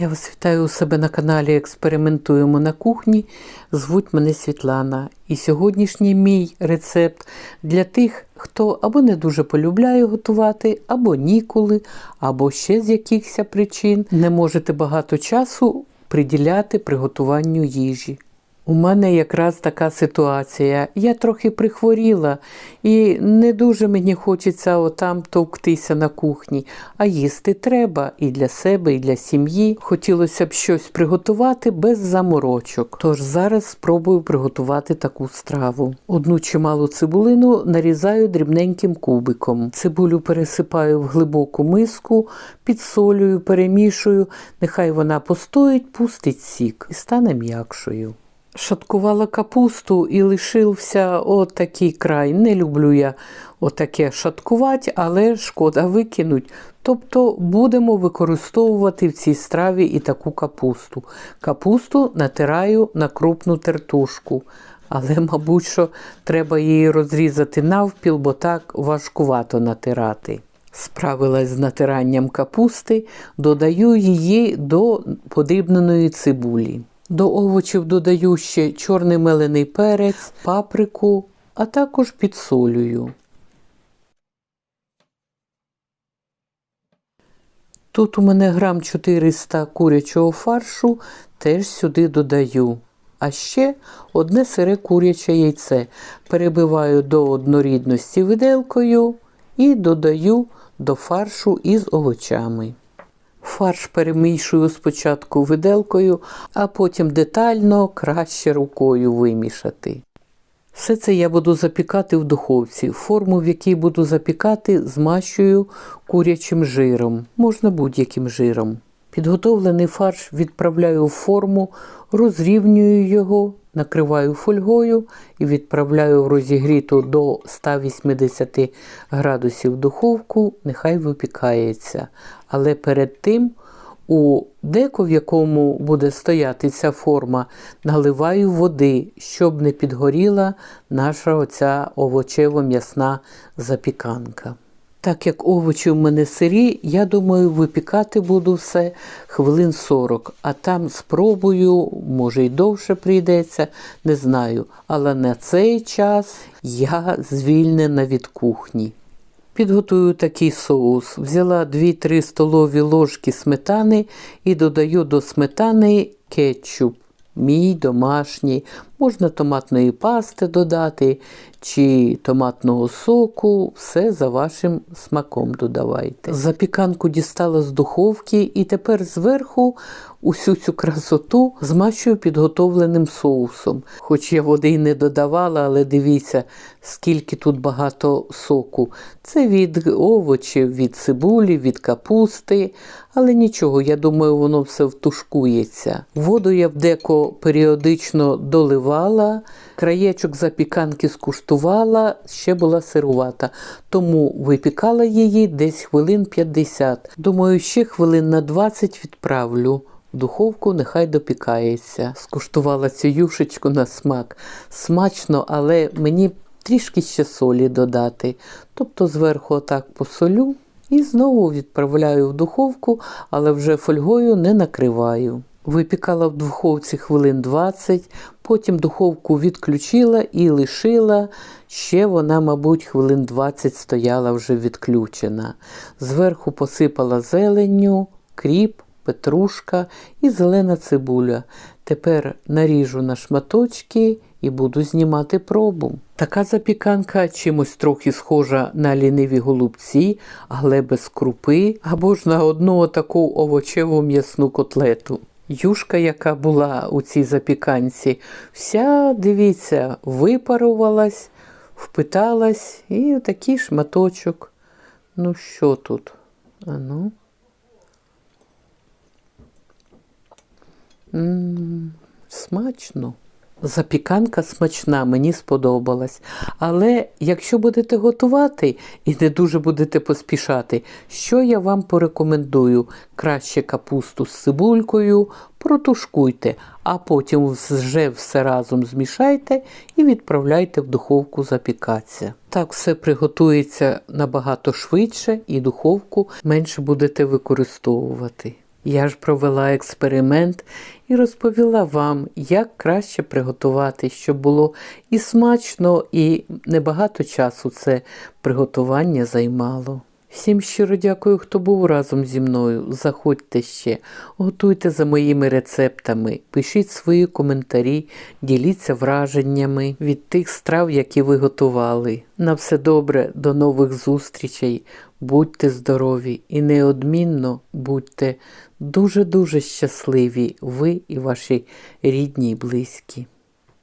Я вас вітаю у себе на каналі Експериментуємо на кухні. Звуть мене Світлана. І сьогоднішній мій рецепт для тих, хто або не дуже полюбляє готувати, або ніколи, або ще з якихось причин не можете багато часу приділяти приготуванню їжі. У мене якраз така ситуація. Я трохи прихворіла, і не дуже мені хочеться отам товктися на кухні, а їсти треба і для себе, і для сім'ї. Хотілося б щось приготувати без заморочок. Тож зараз спробую приготувати таку страву. Одну чималу цибулину нарізаю дрібненьким кубиком. Цибулю пересипаю в глибоку миску, підсолюю, перемішую. Нехай вона постоїть, пустить сік і стане м'якшою. Шаткувала капусту і лишився отакий край. Не люблю я отаке шаткувати, але шкода викинуть. Тобто будемо використовувати в цій страві і таку капусту. Капусту натираю на крупну тертушку. Але, мабуть, що треба її розрізати навпіл, бо так важкувато натирати. Справилась з натиранням капусти, додаю її до подрібненої цибулі. До овочів додаю ще чорний мелений перець, паприку, а також підсолюю. Тут у мене грам 400 курячого фаршу, теж сюди додаю. А ще одне сире куряче яйце. Перебиваю до однорідності виделкою і додаю до фаршу із овочами. Фарш перемішую спочатку виделкою, а потім детально краще рукою вимішати. Все це я буду запікати в духовці. Форму, в якій буду запікати, змащую курячим жиром, можна будь-яким жиром. Підготовлений фарш відправляю в форму, розрівнюю його, накриваю фольгою і відправляю в розігріту до 180 градусів духовку, нехай випікається. Але перед тим у деко, в якому буде стояти ця форма, наливаю води, щоб не підгоріла наша оця овочево-м'ясна запіканка. Так як овочі в мене сирі, я думаю, випікати буду все хвилин 40, а там спробую, може й довше прийдеться, не знаю. Але на цей час я звільнена від кухні. Підготую такий соус. Взяла 2-3 столові ложки сметани і додаю до сметани кетчуп. Мій домашній, можна томатної пасти додати чи томатного соку, все за вашим смаком додавайте. Запіканку дістала з духовки і тепер зверху усю цю красоту змащую підготовленим соусом. Хоч я води й не додавала, але дивіться, скільки тут багато соку. Це від овочів, від цибулі, від капусти. Але нічого, я думаю, воно все втушкується. Воду я в деко періодично доливала, краєчок запіканки скуштувала, ще була сирувата. Тому випікала її десь хвилин 50. Думаю, ще хвилин на 20 відправлю. В духовку нехай допікається. Скуштувала цю юшечку на смак. Смачно, але мені трішки ще солі додати. Тобто зверху отак посолю і знову відправляю в духовку, але вже фольгою не накриваю. Випікала в духовці хвилин 20, потім духовку відключила і лишила. Ще вона, мабуть, хвилин 20 стояла вже відключена. Зверху посипала зеленню, кріп, петрушка і зелена цибуля. Тепер наріжу на шматочки і буду знімати пробу. Така запіканка чимось трохи схожа на ліниві голубці, але без крупи, або ж на одну таку овочеву м'ясну котлету. Юшка, яка була у цій запіканці, вся, дивіться, випарувалась, впиталась і такий шматочок. Ну, що тут? А ну. М-м, смачно. Запіканка смачна, мені сподобалась. Але якщо будете готувати і не дуже будете поспішати, що я вам порекомендую? Краще капусту з цибулькою протушкуйте, а потім вже все разом змішайте і відправляйте в духовку запікатися. Так все приготується набагато швидше і духовку менше будете використовувати. Я ж провела експеримент і розповіла вам, як краще приготувати, щоб було і смачно, і небагато часу це приготування займало. Всім щиро дякую, хто був разом зі мною. Заходьте ще, готуйте за моїми рецептами, пишіть свої коментарі, діліться враженнями від тих страв, які ви готували. На все добре, до нових зустрічей. Будьте здорові і неодмінно будьте дуже-дуже щасливі, ви і ваші рідні і близькі.